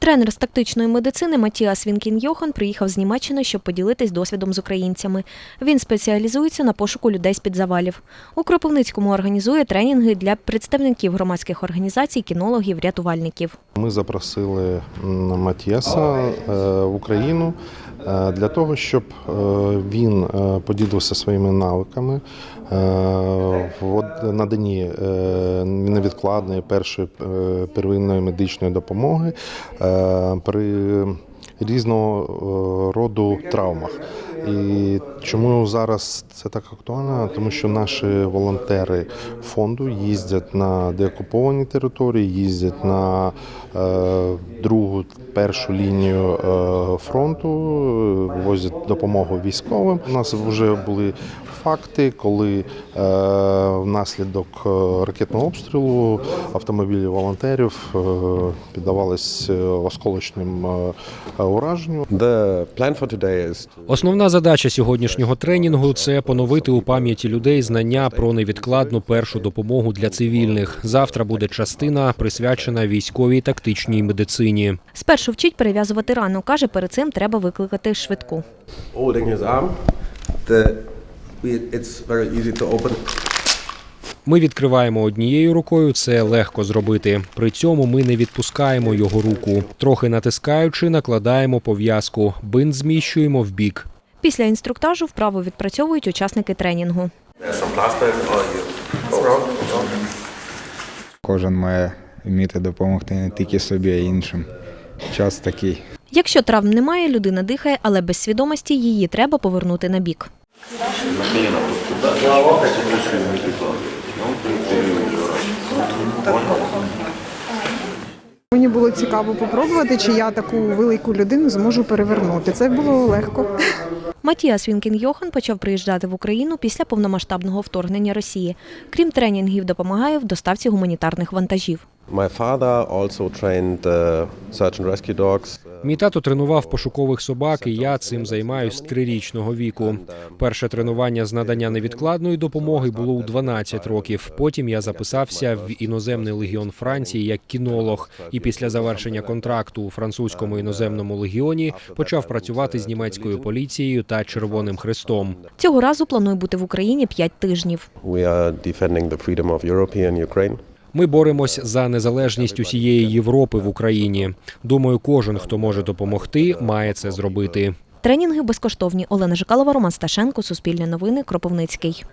Тренер з тактичної медицини Матіас Вінкін Йохан приїхав з Німеччини, щоб поділитись досвідом з українцями. Він спеціалізується на пошуку людей з-під завалів. У Кропивницькому організує тренінги для представників громадських організацій, кінологів, рятувальників. Ми запросили Матіаса е, в Україну для того, щоб е, він е, поділився своїми навиками е, в наданні е, невідкладної першої е, первинної медичної допомоги е, при різного е, роду травмах. І чому зараз це так актуально? Тому що наші волонтери фонду їздять на деокуповані території, їздять на е, другу, першу лінію е, фронту, возять допомогу військовим. У нас вже були факти, коли е, внаслідок ракетного обстрілу автомобілі волонтерів е, піддавались осколочним е, ураженню. The задача сьогоднішнього тренінгу це поновити у пам'яті людей знання про невідкладну першу допомогу для цивільних. Завтра буде частина присвячена військовій тактичній медицині. Спершу вчить перев'язувати рану. Каже, перед цим треба викликати швидку. Ми відкриваємо однією рукою, це легко зробити. При цьому ми не відпускаємо його руку. Трохи натискаючи, накладаємо пов'язку. Бинт зміщуємо в бік. Після інструктажу вправо відпрацьовують учасники тренінгу. Кожен має вміти допомогти не тільки собі, а й іншим. Час такий. Якщо травм немає, людина дихає, але без свідомості її треба повернути на бік. Мені було цікаво попробувати, чи я таку велику людину зможу перевернути. Це було легко. Матіас Вінкін Йохан почав приїжджати в Україну після повномасштабного вторгнення Росії. Крім тренінгів, допомагає в доставці гуманітарних вантажів. My father also trained uh, search and rescue dogs. Мій тато тренував пошукових собак, і я цим займаюсь з трирічного віку. Перше тренування з надання невідкладної допомоги було у 12 років. Потім я записався в іноземний легіон Франції як кінолог. І після завершення контракту у французькому іноземному легіоні почав працювати з німецькою поліцією та Червоним Хрестом. Цього разу планує бути в Україні 5 тижнів. Freedom of Ми боремось за незалежність усієї Європи в Україні. Думаю, кожен, хто може допомогти, має це зробити. Тренінги безкоштовні. Олена Жикалова, Роман Сташенко, Суспільне новини, Кропивницький.